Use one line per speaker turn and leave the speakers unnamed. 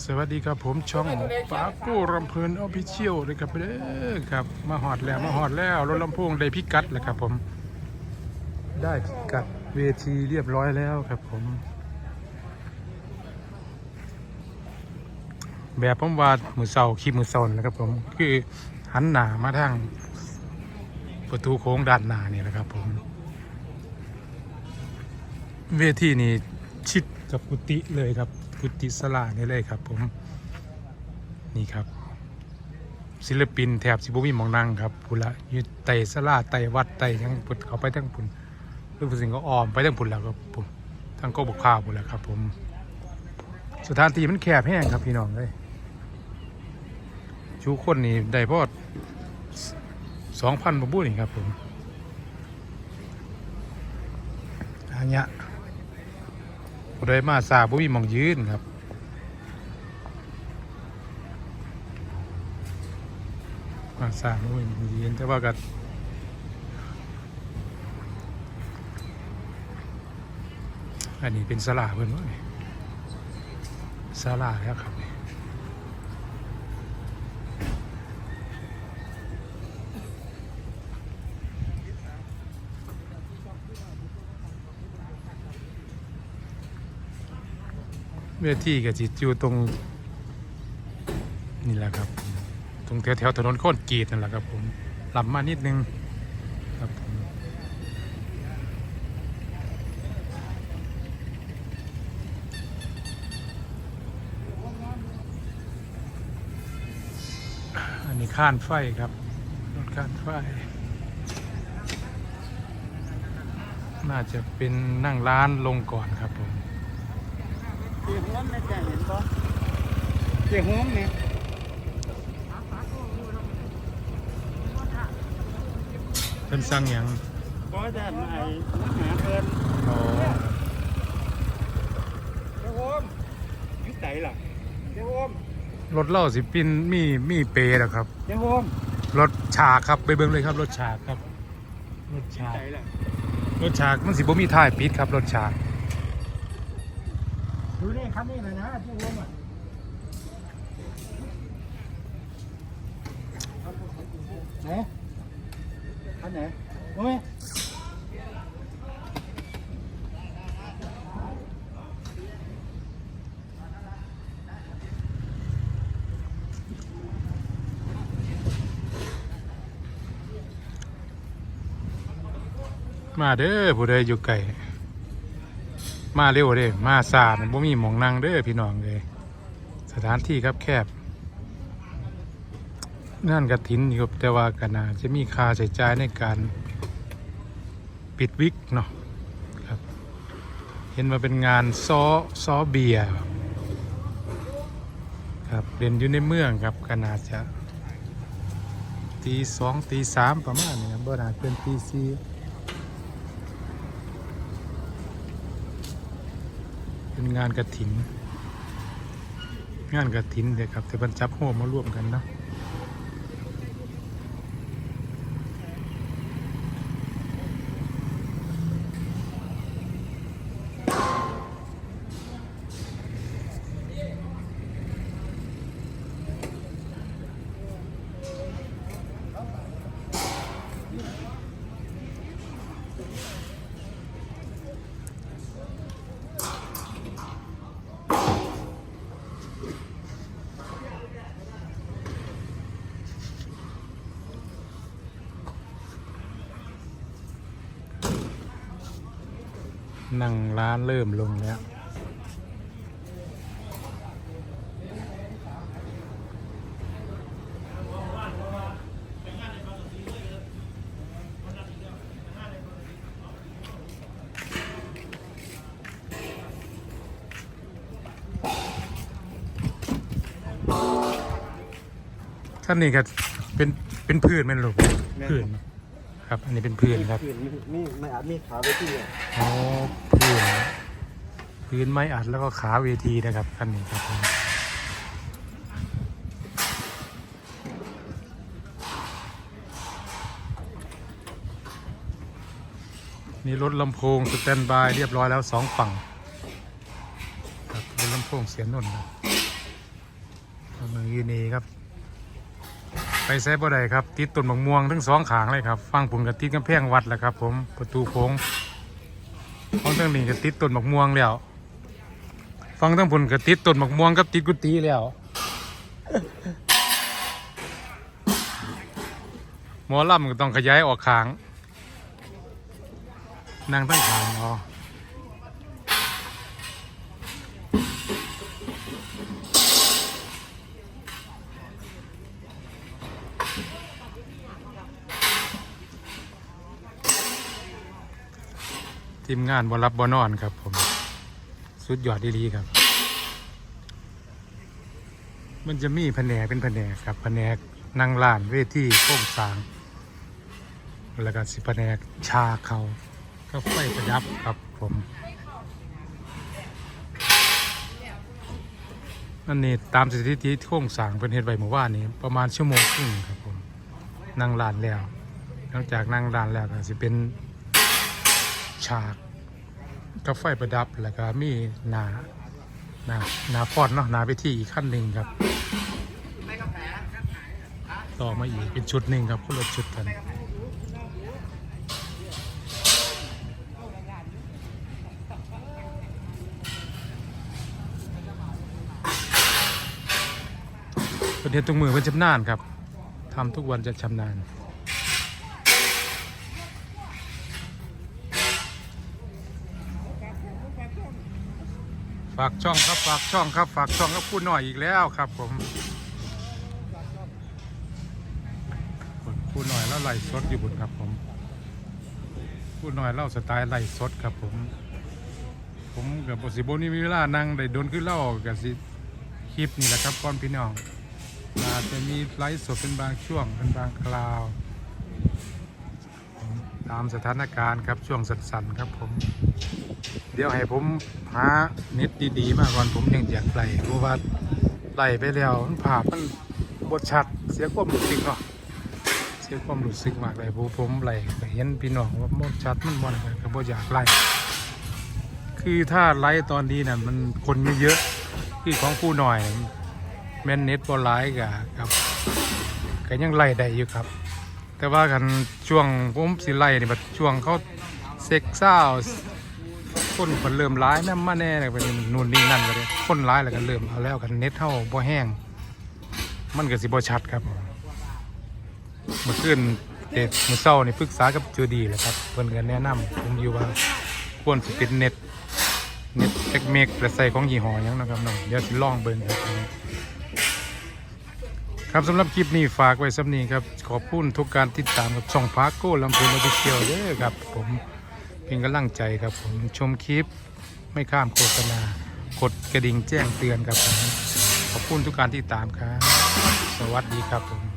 สวัสดีครับผมช่องปากู้รำเพลินออฟฟิเชียลเลยครับเด้อครับมาหอดแล้วมาหอดแล้วรถลำโพงได้พิกัดแล้วครับผม ได้พิกัดเวทีเรียบร้อยแล้วครับผม แบบผมวาดมือเสาคลิปมือเสานะครับผมคือหันหน้ามาทางประตูโค้งด้านหน้านี่แหละครับผม เวทีนี่ชิดกับกุฏิเลยครับ กุฏิสลานี่เลยครับ ผมนี่ครับ ศิลปินแถบสิบุมีมองนั่งครับพุละยืดไตสลาไตวัดไตยังพุนเขาไปทั้งพุนเรื่องสิ่งก็ออมไปทั้งพุนแล้วครับผมทั้งก็บกข้าวพุนแล้วครับ ผมสถานที่มันแคบแห้งครับพี่น้องเลยชูคนนี่ได้พอดสองพันบบุนี่ครับผมอันเนี้ย ผู้ใดมาสาบุมีมองยืนครับมาสาบุมีมองยืนแต่ว่ากัดอันนี้เป็นสลาเพิ่นว่าสลาแล้วครับนี่ เวทีก็จิอยู่ตรง นี่แหละครับ ตรงแถวแถวถนนโค้นกรีดนั่นแหละครับผมหลำมานิดนึงครับผมอันนี้ข้านไฟครับรถข้านไฟ น่าจะเป็นนั่งร้านลงก่อนครับผม
เสียงน้ำในใจเห็นปะเสียงห้องเนี่ย
เพิ่นสั่งหยัง
ก็จะมาไอ้มาหาเพิ่น
อ๋อ
เจ้าโอมอยู่ไหนล่ะเจ้าโอม
รถเล่าสิปินมีมีเปรแล้วครับ
เจ้าโอม
รถฉากครับไปเบิ่งเลยครับรถฉากครับรถฉาก
ไหนล่ะ
รถฉากมันสิบ่มีท้ายปิดครับรถฉาก
ดูนี่คันนี้เลยนะเจ้าโอมอะไหนคันไหนโอ้ย
มาเด้อผู้ใดอยู่ไกล มาเร็วเด้อมาสามันบ่มีหมองนั่งเด้อพี่น้องเลยสถานที่ครับแคบงานกระถินนี่ครับแต่ว่ากันนาจะมีค่าใช้จ่ายในการปิดวิกเนาะครับ เห็นว่าเป็นงานซอซอเบียครับเล่นอยู่ในเมืองครับขนาดจะตีสองตีสามประมาณนี้ครับบ่นาเกินตีสี่ เป็นงานกระถิน งานกระถินเด็กครับแต่บรรจับโฮมมาร่วมกันเนาะ นั่งร้านเริ่มลงแล้ว ท่านนี่ก็เป็นเป็นพื้นแมันหรอพื้น ครับ อันนี้เป็นพื้นครับ
พื้นมีมีไม่อาจมีขาไปที่เนี่ย
อ๋อพื้นพื้นไม้อัดแล้วก็ขาเวทีนะครับคันนี้ครับผมนี่รถลำโพงสแตนบายเรียบร้อยแล้วสองฝั่งครับเป็นลำโพงเสียงนนท์ครับมืออยู่นี่ครับไป ใช้บ่ได้ครับ ติดต้นมะม่วงทั้งสองขางเลยครับฟังผุนกับติดกำแพงวัดแหละครับ ผมประตูโค้งฟังทั้งนี้ก็ติดต้นมะม่วงแล้วฟังทั้งผุนก็ติดต้นมะม่วงกับติดกุฏิแล้วหมอลำก็ต้องขยายออกขางนั่งตั้งขางอ๋อ ทีมงานบรับบนอนครับผม สุดยอดดีๆครับ มันจะมีแผนกเป็นแผนกครับแผนกนั่งร้านเวทีโค้งสาง แล้วก็สิแผนกชาเขาก็ไฟประดับครับผมอันนี้ตามสถิติโค้งสางเป็นเหตุใบหมู่บ้านนี้ประมาณชั่วโมงครึ่งครับผมนั่งร้านแล้วนอกจากนั่งร้านแล้วก็สิเป็นฉาก กับไฟประดับแล้วก็มีหนาหนาหนาฟอนเนาะหนาไปที่อีกขั้นหนึ่งครับ ต่อมาอีกเป็นชุดหนึ่งครับคนละชุดกันประเทศตรงมือเป็นชำนาญครับทำทุกวันจะชำนาญากช่องครับฝากช่องครับ ฝากช่องกับพูดหน่อยอีกแล้วครับ ผมพูดหน่อยแล้วไล่สดอยู่บนครับ ผมพูดหน่อยเล่าสไตล์ไล่สดครับ ผม ผมกับบสิบนี่มีเวลานั่งได้โดนขึ้นเล่ากับสิคลิปนี่แหละครับก่อนพี่น้องอาจจะมีไลฟ์สดเป็นบางช่วงเป็นบางคราว ตามสถานการณ์ครับช่วงสั้นๆครับผม เดี๋ยวให้ผมหาเน็ตดีๆ มาก่อนผมยังอยากไล่เพราะว่าไล่ไปแล้วมันภาพมันบทชัด เสียความรู้สึกเนาะเสียความรู้สึกมากเลยผมผมไล่เห็นพี่น้องว่าบทชัดมันมันก็บ่อยากไล่คือถ้าไล่ตอนนี้น่ะมันคนไม่เยอะคือของผู้หน่อยแม่นเน็ตบอลไลน์กับกับก็ยังไล่ได้อยู่ครับ แต่ว่ากันช่วงผมสิไล่นี่บัดช่วงเขาเซ็กซ์ซ่าว คนคนเริ่มร้ายนั่นมาแน่เลยเป็นนู่นนี่นั่นก็เลยคนร้ายแล้วก็เริ่มเอาแล้วกันเน็ตเท่าบ่แห้ง มันก็สิบ่ชัดครับเมื่อคืนเด็กมือเช้านี่ปรึกษากับจูดีแหละครับเพิ่นก็แนะนำผมอยู่ว่าควรสิเป็นเน็ตเน็ตเทคเมกและใส่ของยี่ห้อยังนะครับน้องเดี๋ยวสิลองเบิ่งครับครับสำหรับคลิปนี้ฝากไว้สำนีครับ ขอบคุณทุกการติดตามกับช่องพาร์โก้ลำพูนออฟฟิเชียลเด้อครับผม เป็นกำลังใจครับผมชมคลิปไม่ข้ามโฆษณากดกระดิ่งแจ้งเตือนครับผมขอบคุณทุกการที่ตามครับ สวัสดีครับผม